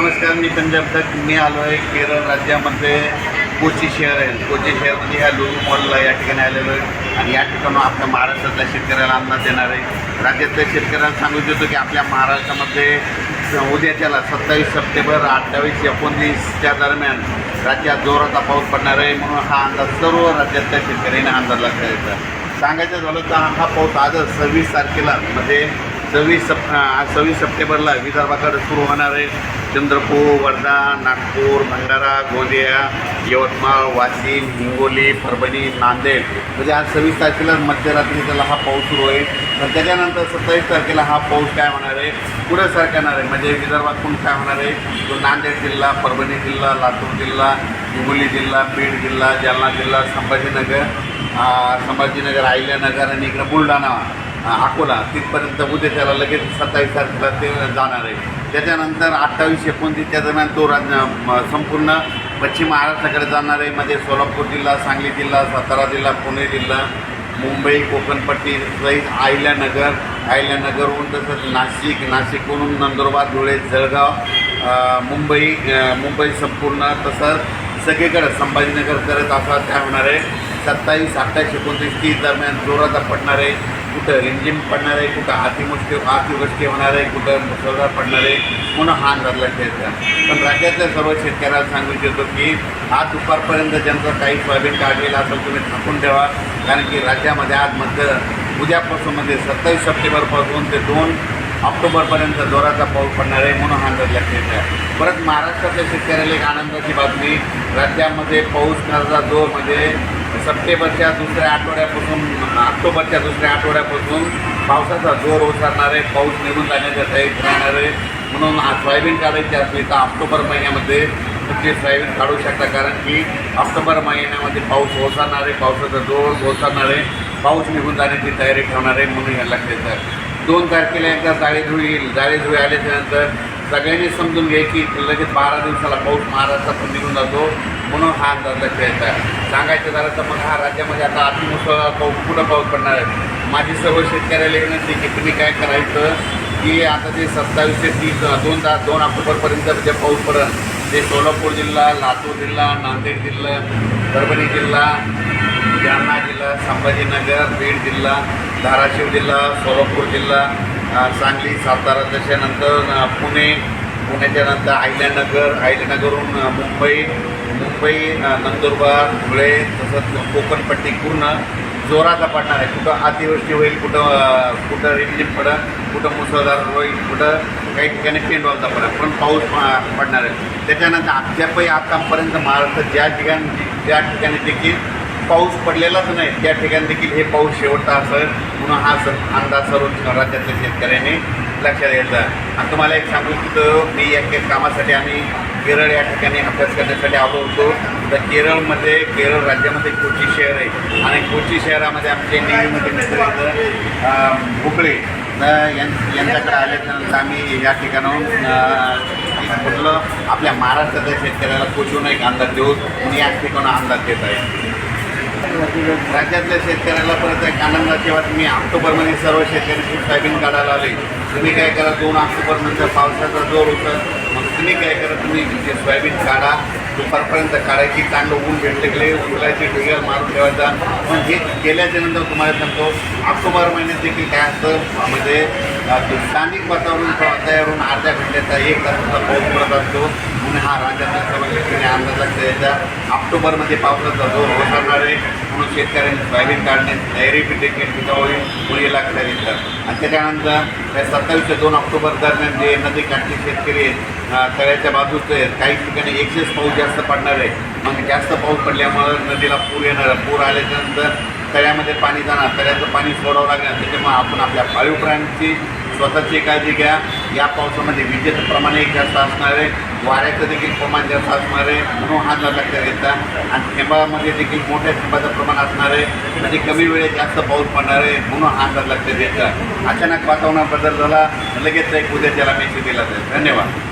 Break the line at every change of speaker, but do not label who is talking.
नमस्कार मी पंजाब तक. मी आलो आहे केरळ राज्यामध्ये कोची शहर आहे. कोची शहरमध्ये ह्या लुलू मॉलला या ठिकाणी आलेलो आहे. आणि या ठिकाणी आपल्या महाराष्ट्रातल्या शेतकऱ्याला अन्नात देणार आहे. राज्यातल्या शेतकऱ्याला सांगू इच्छितो की आपल्या महाराष्ट्रामध्ये उद्याच्याला सत्तावीस सप्टेंबर अठ्ठावीस एकोणीसच्या दरम्यान राज्यात जोराचा पाऊस पडणार आहे. म्हणून हा अंदाज सर्व राज्यातल्या शेतकऱ्यांनी अंदाज लक्षात सांगायचं झालं तर हा पाऊस आजच सव्वीस तारखेला म्हणजे सव्वीस सप आज सव्वीस सप्टेंबरला विदर्भाकडे सुरू होणार आहे. चंद्रपूर वर्धा नागपूर भंडारा गोंदिया यवतमाळ वाशिम हिंगोली परभणी नांदेड. म्हणजे आज सव्वीस तारखेला मध्यरात्री त्याला हा पाऊस सुरू होईल तर त्याच्यानंतर सत्तावीस तारखेला हा पाऊस काय होणार आहे? पुढे सरकणार आहे. म्हणजे विदर्भातून काय होणार आहे? तो नांदेड जिल्हा परभणी जिल्हा लातूर जिल्हा हिंगोली जिल्हा बीड जिल्हा जालना जिल्हा संभाजीनगर संभाजीनगर अहिल्यानगर आणि इकडं बुलढाणा. अकोला तिथपर्यंत उद्याच्याला लगेच सत्तावीस तारखेला ते जाणार आहे. त्याच्यानंतर अठ्ठावीस एकोणतीसच्या दरम्यान तो राज संपूर्ण पश्चिम महाराष्ट्राकडे जाणार आहे. म्हणजे सोलापूर जिल्हा सांगली जिल्हा सातारा जिल्हा पुणे जिल्हा मुंबई कोकणपट्टी सहित अहिल्यानगर अहिल्यानगरहून तसंच नाशिक नाशिकहून नंदुरबार धुळे जळगाव मुंबई मुंबई संपूर्ण तसंच सगळीकडे संभाजीनगर करत असा त्या होणार आहे. सत्तावीस अठ्ठावीस एकोणतीस तीस दरम्यान जोराचा पडणार आहे. कुठं रिमझिम पडणार आहे कुठं अतिमुष्टी अतिवृष्टी होणार आहे कुठं मुसळधार पडणार आहे म्हणून हा अंदाज लक्षात पण राज्यातल्या सर्व शेतकऱ्याला सांगू इच्छितो की आज दुपारपर्यंत ज्यांचं काही सोयाबीन काढलेलं असेल तुम्ही थांबून ठेवा. कारण की राज्यामध्ये आज मध्य उद्यापासून म्हणजे सत्तावीस सप्टेंबरपासून ते दोन ऑक्टोबरपर्यंत जोराचा पाऊस पडणार आहे म्हणून हा अंदाज लक्षात येतो परत महाराष्ट्रातल्या शेतकऱ्याला एक आनंदाची बातमी राज्यामध्ये पाऊस करता जोर म्हणजे सप्टेंबरच्या दुसऱ्या आठवड्यापासून ऑक्टोबरच्या दुसऱ्या आठवड्यापासून पावसाचा जोर ओसरणार आहे पाऊस निघून जाण्याच्या तयारीत राहणार आहे म्हणून सोयाबीन काढायची असली तर ऑक्टोबर महिन्यामध्ये तुमचे सोयाबीन काढू शकता. कारण की ऑक्टोबर महिन्यामध्ये पाऊस ओसरणार आहे पावसाचा जोर ओसरणार आहे पाऊस निघून जाण्याची तयारी ठेवणार आहे म्हणून या लक्षात येतं. दोन तारखेला एकदा जाळीधुळी येईल. जाळीधुळी आल्याच्यानंतर सगळ्यांनी समजून घ्या की लगेच बारा दिवसाला पाऊस महाराष्ट्रातून निघून जातो. म्हणून हा अंदाज लक्षात सांगायचं झालं तर मग हा राज्यामध्ये आता अतिमुसळ पाऊस कुठं पाऊस पडणार आहे. माझी सर्व शेतकऱ्याला विनंती की तुम्ही काय करायचं की आता ते सत्तावीस ते तीस दोन तास दोन ऑक्टोबरपर्यंत जे पाऊस पडेल ते सोलापूर जिल्हा लातूर जिल्हा नांदेड जिल्हा परभणी जिल्हा जालना जिल्हा संभाजीनगर बीड जिल्हा धाराशिव जिल्हा सोलापूर जिल्हा सांगली सातारा त्याच्यानंतर पुणे पुण्याच्या नंतर अहिल्यानगर अहिल्यानगरहून मुंबई मुंबई नंदुरबार धुळे तसंच कोकणपट्टी पूर्ण जोराचा पडणार आहे. कुठं अतिवृष्टी होईल कुठं कुठं रिमझिम पडेल कुठं मुसळधार होईल कुठं काही ठिकाणी पेंडवालचा पडेल पण पाऊस पडणार आहे. त्याच्यानंतर अद्यापही आतापर्यंत महाराष्ट्रात ज्या ठिकाणी ज्या ठिकाणी देखील पाऊस पडलेलाच नाही त्या ठिकाणी देखील हे पाऊस शेवटचा असेल म्हणून हा सण अंदाज सर्व राज्यातल्या शेतकऱ्यांनी लक्षात घ्यायचा आणि तुम्हाला एक सांगू इच्छितो मी या कामासाठी आम्ही केरळ या ठिकाणी अभ्यास करण्यासाठी आलो होतो. तर केरळमध्ये केरळ राज्यामध्ये कोची शहर आहे. आणि कोची शहरामध्ये आमचे नेहमीमध्ये मित्र इथं भुकळे. यां- यांच्याकडे आल्याच्यानंतर आम्ही या ठिकाणाहून म्हटलं आपल्या महाराष्ट्रातल्या शेतकऱ्याला कोचून एक अंदाज देऊ आणि या ठिकाणा अंदाज देत आहे. राज्यातल्या शेतकऱ्याला परत एक आनंदाची बातमी ऑक्टोबरमध्ये सर्व शेतकऱ्यांची सोयाबीन काढायला आले. तुम्ही काय करा दोन ऑक्टोबरनंतर पावसाचा जोर होतं. मग तुम्ही काय करा तुम्ही जे सोयाबीन काढा दुपारपर्यंत काढायची चांगलं ऊन भेटले गेले उलायचे ढिगर मारून ठेवायचा. पण हे केल्याच्यानंतर तुम्हाला सांगतो ऑक्टोबर महिन्यात देखील काय असतं म्हणजे स्थानिक वातावरण तयार होऊन अर्ध्या घंट्याचा एक तासाचा पाऊस पडत असतो. पुणे हा राज्यातील सर्व शेतकरी अंदाज लागतो ऑक्टोबरमध्ये पावसाचा जोर ओसरणार आहे. म्हणून शेतकऱ्यांनी सोयाबीन काढणे डायरी बी देखील पिकावळी मुली लक्षात येतात आणि त्याच्यानंतर त्या सत्तावीस ते दोन ऑक्टोबर दरम्यान जे नदीकाठचे शेतकरी आहेत तळ्याच्या बाजूचे आहेत काही ठिकाणी एकशेच पाऊस जास्त पडणार आहे. मग जास्त पाऊस पडल्यामुळं नदीला पूर येणार पूर आल्याच्यानंतर तळ्यामध्ये पाणी जाणार. तळ्याचं पाणी सोडावं लागणार. त्याच्यामुळे आपण आपल्या पाळीव प्राण्यांची स्वतःची काळजी घ्या. या पावसामध्ये विजेचं प्रमाण एक जास्त असणार आहे. वाऱ्याचं देखील प्रमाण जास्त असणार आहे. म्हणून हा जर लक्षात घेता. आणि थेंबामध्ये देखील मोठ्या थेंबाचं प्रमाण असणार आहे. म्हणजे कमी वेळेत जास्त पाऊस पडणार आहे. म्हणून हा जर लक्षात घ्यायचा अचानक वातावरणात बदल झाला. लगेच एक उद्या त्याला मेसेज दिला जाईल. धन्यवाद.